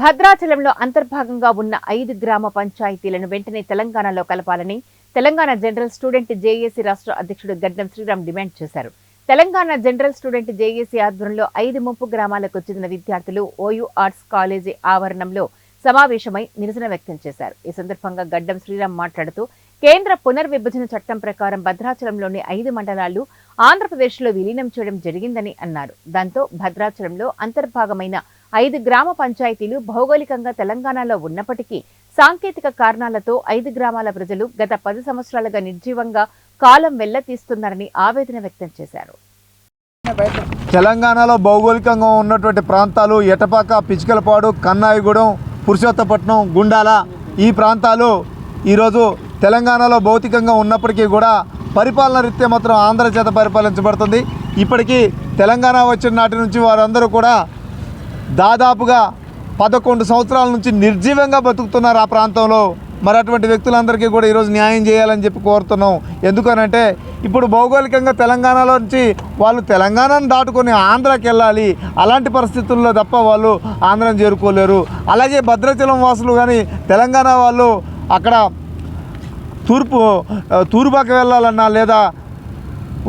భద్రాచలంలో అంతర్భాగంగా ఉన్న ఐదు గ్రామ పంచాయతీలను వెంటనే తెలంగాణలో కలపాలని తెలంగాణ జనరల్ స్టూడెంట్ జేఏసీ రాష్ట్ర అధ్యక్షుడు గడ్డం శ్రీరామ్ డిమాండ్ చేశారు. తెలంగాణ జనరల్ స్టూడెంట్ జేఏసీ ఆధ్వర్యంలో ఐదు ముంపు గ్రామాలకు చెందిన విద్యార్థులు ఓయూ ఆర్ట్స్ కాలేజీ ఆవరణంలో సమావేశమై నిరసన వ్యక్తం చేశారు. ఈ సందర్భంగా గడ్డం శ్రీరామ్ మాట్లాడుతూ కేంద్ర పునర్విభజన చట్టం ప్రకారం భద్రాచలంలోని ఐదు మండలాలు ఆంధ్రప్రదేశ్లో విలీనం చేయడం జరిగిందని అన్నారు. దాంతో భద్రాచలంలో అంతర్భాగమైన ఐదు గ్రామ పంచాయతీలు భౌగోళికంగా తెలంగాణలో ఉన్నప్పటికీ సాంకేతిక కారణాలతో ఐదు గ్రామాల ప్రజలు గత పది సంవత్సరాలుగా నిర్జీవంగా కాలం వెళ్ళతీస్తున్నారని ఆవేదన వ్యక్తం చేశారు. తెలంగాణలో భౌగోళికంగా ఉన్నటువంటి ప్రాంతాలు ఎటపాక పిచికలపాడు కన్నాయిగూడెం పురుషోత్తపట్నం గుండాల ఈ ప్రాంతాలు ఈరోజు తెలంగాణలో భౌతికంగా ఉన్నప్పటికీ కూడా పరిపాలన రీత్యా మాత్రం ఆంధ్ర చేత పరిపాలించబడుతుంది. ఇప్పటికీ తెలంగాణ వచ్చిన నాటి నుంచి వారందరూ కూడా దాదాపుగా పదకొండు సంవత్సరాల నుంచి నిర్జీవంగా బతుకుతున్నారు ఆ ప్రాంతంలో. మరి అటువంటి వ్యక్తులందరికీ కూడా ఈరోజు న్యాయం చేయాలని చెప్పి కోరుతున్నాం. ఎందుకనంటే ఇప్పుడు భౌగోళికంగా తెలంగాణలో నుంచి వాళ్ళు తెలంగాణను దాటుకొని ఆంధ్రాకి వెళ్ళాలి. అలాంటి పరిస్థితుల్లో తప్ప వాళ్ళు ఆంధ్రాని చేరుకోలేరు. అలాగే భద్రాచలం వాసులు కానీ తెలంగాణ వాళ్ళు అక్కడ తూర్పు తూర్పాకి వెళ్ళాలన్నా లేదా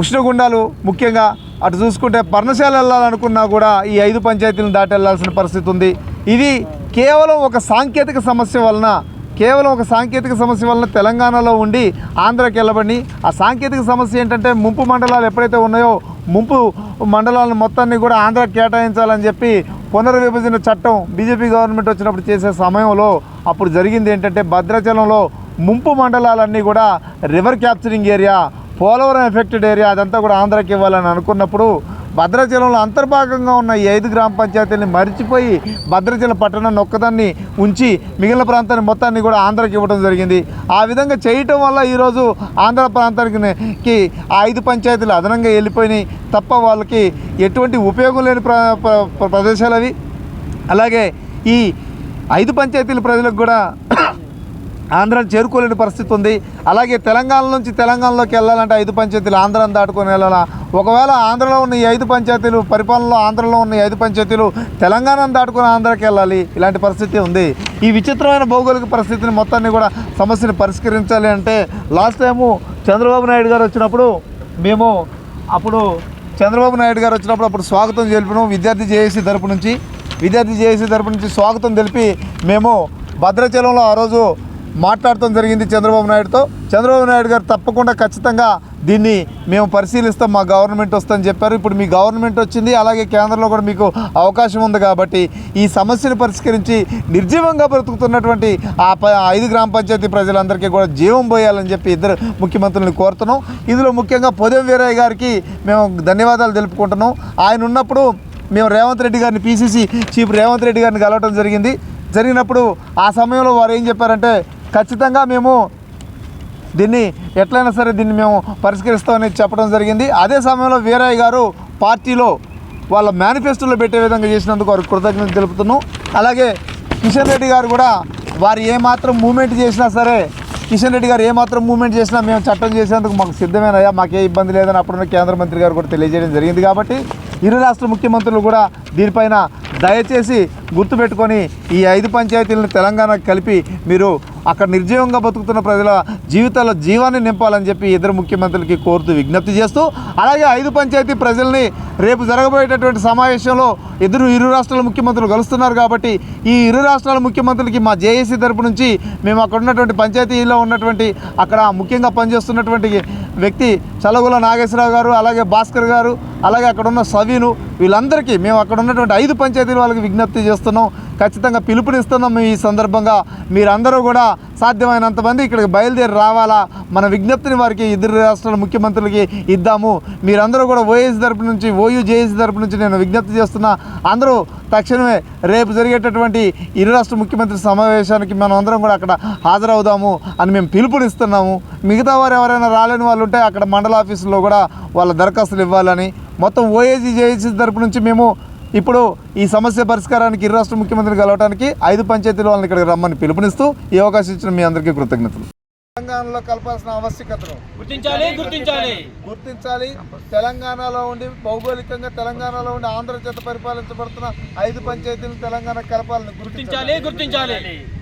ఉష్ణగుండాలు ముఖ్యంగా అటు చూసుకుంటే పర్ణశాల వెళ్ళాలనుకున్నా కూడా ఈ ఐదు పంచాయతీలను దాటి వెళ్ళాల్సిన పరిస్థితి ఉంది. ఇది కేవలం ఒక సాంకేతిక సమస్య వలన కేవలం ఒక సాంకేతిక సమస్య వలన తెలంగాణలో ఉండి ఆంధ్రాకి వెళ్ళబడి ఆ సాంకేతిక సమస్య ఏంటంటే ముంపు మండలాలు ఎప్పుడైతే ఉన్నాయో ముంపు మండలాలను మొత్తాన్ని కూడా ఆంధ్రాకి కేటాయించాలని చెప్పి పునర్విభజన చట్టం బీజేపీ గవర్నమెంట్ వచ్చినప్పుడు చేసే సమయంలో అప్పుడు జరిగింది ఏంటంటే భద్రాచలంలో ముంపు మండలాలన్నీ కూడా river capturing area Polavaram affected area అదంతా కూడా ఆంధ్రాకి ఇవ్వాలని అనుకున్నప్పుడు భద్రాచలంలో అంతర్భాగంగా ఉన్న ఈ ఐదు గ్రామ పంచాయతీల్ని మరిచిపోయి భద్రాచలం పట్టణాన్ని ఒక్కదాన్ని ఉంచి మిగిలిన ప్రాంతాన్ని మొత్తాన్ని కూడా ఆంధ్రాకి ఇవ్వడం జరిగింది. ఆ విధంగా చేయటం వల్ల ఈరోజు ఆంధ్ర ప్రాంతానికి ఆ ఐదు పంచాయతీలు అదనంగా వెళ్ళిపోయినాయి. తప్ప వాళ్ళకి ఎటువంటి ఉపయోగం లేని ప్ర ప్రదేశాలు అవి. అలాగే ఈ ఐదు పంచాయతీల ప్రజలకు కూడా ఆంధ్రాని చేరుకోలేని పరిస్థితి ఉంది. అలాగే తెలంగాణ నుంచి తెలంగాణలోకి వెళ్ళాలంటే ఐదు పంచాయతీలు ఆంధ్రాని దాటుకొని వెళ్ళాలా. ఒకవేళ ఆంధ్రలో ఉన్న ఈ ఐదు పంచాయతీలు పరిపాలనలో ఆంధ్రలో ఉన్న ఐదు పంచాయతీలు తెలంగాణను దాటుకొని ఆంధ్రాకి వెళ్ళాలి. ఇలాంటి పరిస్థితి ఉంది. ఈ విచిత్రమైన భౌగోళిక పరిస్థితిని మొత్తాన్ని కూడా సమస్యని పరిష్కరించాలి అంటే లాస్ట్ టైము చంద్రబాబు నాయుడు గారు వచ్చినప్పుడు మేము అప్పుడు చంద్రబాబు నాయుడు గారు వచ్చినప్పుడు అప్పుడు స్వాగతం తెలిపినాం. విద్యార్థి జేఏసీ తరపు నుంచి విద్యార్థి జేఏసీ తరపు నుంచి స్వాగతం తెలిపి మేము భద్రాచలంలో ఆ రోజు మాట్లాడటం జరిగింది చంద్రబాబు నాయుడుతో. చంద్రబాబు నాయుడు గారు తప్పకుండా ఖచ్చితంగా దీన్ని మేము పరిశీలిస్తాం మా గవర్నమెంట్ వస్తుందని చెప్పారు. ఇప్పుడు మీ గవర్నమెంట్ వచ్చింది అలాగే కేంద్రంలో కూడా మీకు అవకాశం ఉంది కాబట్టి ఈ సమస్యను పరిష్కరించి నిర్జీవంగా బ్రతుకుతున్నటువంటి ఆ ప ఐదు గ్రామ పంచాయతీ ప్రజలందరికీ కూడా జీవం పోయాలని చెప్పి ఇద్దరు ముఖ్యమంత్రులను కోరుతున్నాం. ఇందులో ముఖ్యంగా పొదం వీరయ్య గారికి మేము ధన్యవాదాలు తెలుపుకుంటున్నాం. ఆయన ఉన్నప్పుడు మేము రేవంత్ రెడ్డి గారిని పీసీసీ చీఫ్ రేవంత్ రెడ్డి గారిని కలవటం జరిగింది. జరిగినప్పుడు ఆ సమయంలో వారు ఏం చెప్పారంటే ఖచ్చితంగా మేము దీన్ని ఎట్లయినా సరే దీన్ని మేము పరిష్కరిస్తామని చెప్పడం జరిగింది. అదే సమయంలో వీరయ్య గారు పార్టీలో వాళ్ళ మేనిఫెస్టోలో పెట్టే విధంగా చేసినందుకు వారికి కృతజ్ఞతలు తెలుపుతున్నాం. అలాగే కిషన్ రెడ్డి గారు కూడా వారు ఏమాత్రం మూమెంట్ చేసినా సరే కిషన్ రెడ్డి గారు ఏమాత్రం మూమెంట్ చేసినా మేము చట్టం చేసేందుకు మాకు సిద్ధమేనయ్యా. మాకే ఇబ్బంది లేదని అప్పుడున్న కేంద్ర మంత్రి గారు కూడా తెలియజేయడం జరిగింది కాబట్టి ఇరు రాష్ట్ర ముఖ్యమంత్రులు కూడా దీనిపైన దయచేసి గుర్తుపెట్టుకొని ఈ ఐదు పంచాయతీలను తెలంగాణకు కలిపి మీరు అక్కడ నిర్జీవంగా బతుకుతున్న ప్రజల జీవితాల్లో జీవాన్ని నింపాలని చెప్పి ఇద్దరు ముఖ్యమంత్రులకి కోరుతూ విజ్ఞప్తి చేస్తూ అలాగే ఐదు పంచాయతీ ప్రజల్ని రేపు జరగబోయేటటువంటి సమావేశంలో ఇద్దరు ఇరు రాష్ట్రాల ముఖ్యమంత్రులు కలుస్తున్నారు కాబట్టి ఈ ఇరు రాష్ట్రాల ముఖ్యమంత్రులకి మా జేఏసీ తరపు నుంచి మేము అక్కడ ఉన్నటువంటి పంచాయతీలో ఉన్నటువంటి అక్కడ ముఖ్యంగా పనిచేస్తున్నటువంటి వ్యక్తి చలగుల నాగేశ్వరరావు గారు అలాగే భాస్కర్ గారు అలాగే అక్కడ ఉన్న సవీను వీళ్ళందరికీ మేము అక్కడ ఉన్నటువంటి ఐదు పంచాయతీల వాళ్ళకి విజ్ఞప్తి చేస్తున్నాం. ఖచ్చితంగా పిలుపునిస్తున్నాం ఈ సందర్భంగా. మీరందరూ కూడా సాధ్యమైనంత మంది ఇక్కడికి బయలుదేరి రావాలా? మన విజ్ఞప్తిని వారికి ఇద్దరు రాష్ట్రాల ముఖ్యమంత్రులకి ఇద్దాము. మీరందరూ కూడా ఓఎస్ తరపు నుంచి ఓయూ జేఏసీ తరపు నుంచి నేను విజ్ఞప్తి చేస్తున్నా. అందరూ తక్షణమే రేపు జరిగేటటువంటి ఇరు రాష్ట్ర ముఖ్యమంత్రి సమావేశానికి మనం అందరం కూడా అక్కడ హాజరవుదాము అని మేము పిలుపునిస్తున్నాము. మిగతా వారు ఎవరైనా రాలేని వాళ్ళు ఉంటే అక్కడ మండల ఆఫీసులో కూడా వాళ్ళ దరఖాస్తులు ఇవ్వాలని. మొత్తం ఓఏజీ జేఏసీ తరపు నుంచి మేము ఇప్పుడు ఈ సమస్య పరిష్కారానికి ఇరు రాష్ట్ర ముఖ్యమంత్రిని కలవడానికి ఐదు పంచాయతీల వాళ్ళని ఇక్కడికి రమ్మని పిలుపునిస్తూ ఈ అవకాశం ఇచ్చిన మీ అందరికీ కృతజ్ఞతలు. తెలంగాణలో కలపాల్సిన ఆవశ్యకతను గుర్తించాలి గుర్తించాలి. గుర్తించాలి. తెలంగాణలో ఉండి భౌగోళికంగా తెలంగాణలో ఉండి ఆంధ్ర చేత పరిపాలించబడుతున్న ఐదు పంచాయతీలను తెలంగాణ కలపాలని గుర్తించాలి. గుర్తించాలి గుర్తించాలి.